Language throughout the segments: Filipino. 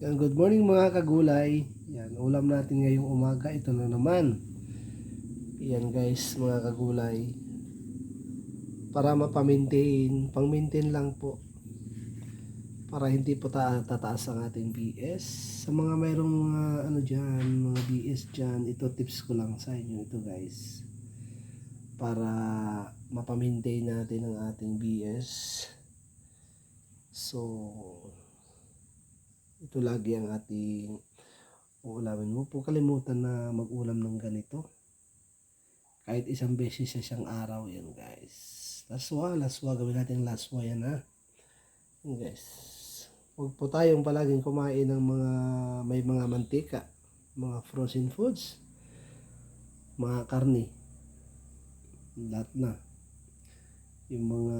Yan, good morning mga kagulay. Yan, ulam natin ngayong umaga. Ito na naman. Yan guys, mga kagulay. Para mapamintain, pang-maintain lang po. Para hindi po ta tataas ang ating BS. Sa mga mayroong mga ano dyan, mga BS dyan, ito tips ko lang sa inyo ito guys. Para mapamintain natin ang ating BS. So, ito lagi ang ating uulamin mo. Po kalimutan na mag-ulam ng ganito. Kahit isang beses sa isang araw yan guys. Laswa, laswa. Gawin natin laswa yan ha. Guys. Huwag po tayong palaging kumain ng mga may mga mantika. Mga frozen foods. Mga karni. Lahat na. Yung mga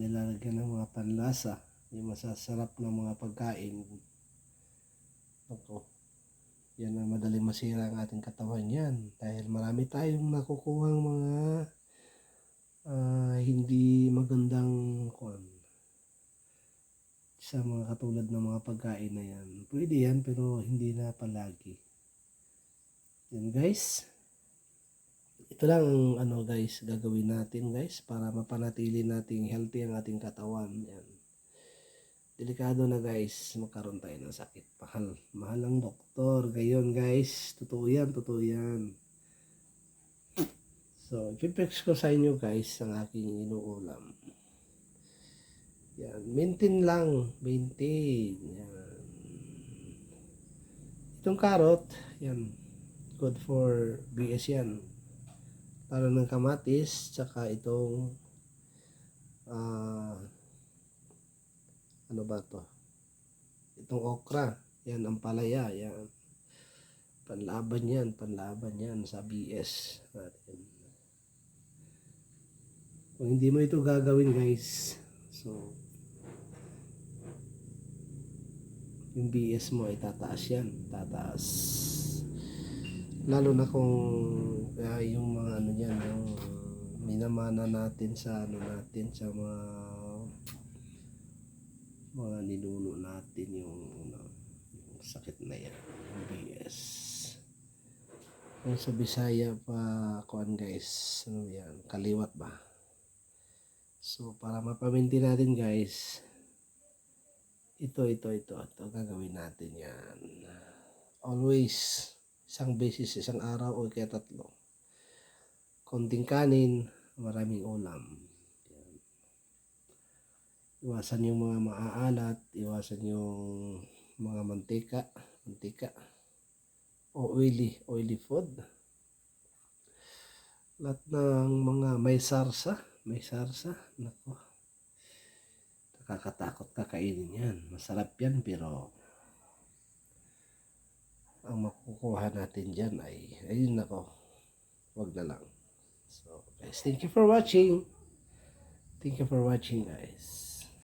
nilalagyan ng mga panlasa. Yung masasarap na mga pagkain. Ako. Yan ang madaling masira ang ating katawan yan. Dahil marami tayong nakukuhang mga ah, hindi magandang kwan sa mga katulad ng mga pagkain na yan. Pwede yan pero hindi na palagi. Yan guys. Ito lang ang ano guys gagawin natin guys para mapanatili nating healthy ang ating katawan. Yan delikado na guys. Magkaroon tayo ng sakit. Mahal. Mahal ang doktor. Gayon guys. Totoo yan. Totoo yan. So ipipex ko sa inyo guys ang aking inuulam. Yan. Maintain lang. Maintain. Yan. Itong carrot yan. Good for BS yan. Lalo ng kamatis tsaka itong ah ano ba to. Itong okra yan ang palaya yan. Panlaban yan panlaban yan sa BS natin. Kung hindi mo ito gagawin guys so yung BS mo ay tataas yan tataas. Lalo na kung ah, yung mga ano yan yung minamana natin sa ano natin sa mga mga ninuno natin yung, ano, yung sakit na yan, yung BS. Kung sa Bisaya pa, kuan guys, ano yan, kaliwat ba? So, para mapaminti natin guys, ito, ito, ito, ito, gagawin natin yan. Always, isang beses, isang araw o kaya tatlo. Konting kanin, maraming ulam. Iwasan yung mga maaalat, iwasan yung mga mantika, mantika, o oily, oily food. Lahat ng mga may sarsa, may sarsa, nako. Nakakatakot kakainin yan. Masarap yan pero ang makukuha natin dyan ay, ayun nako, wag na lang. So guys, thank you for watching. Thank you for watching guys.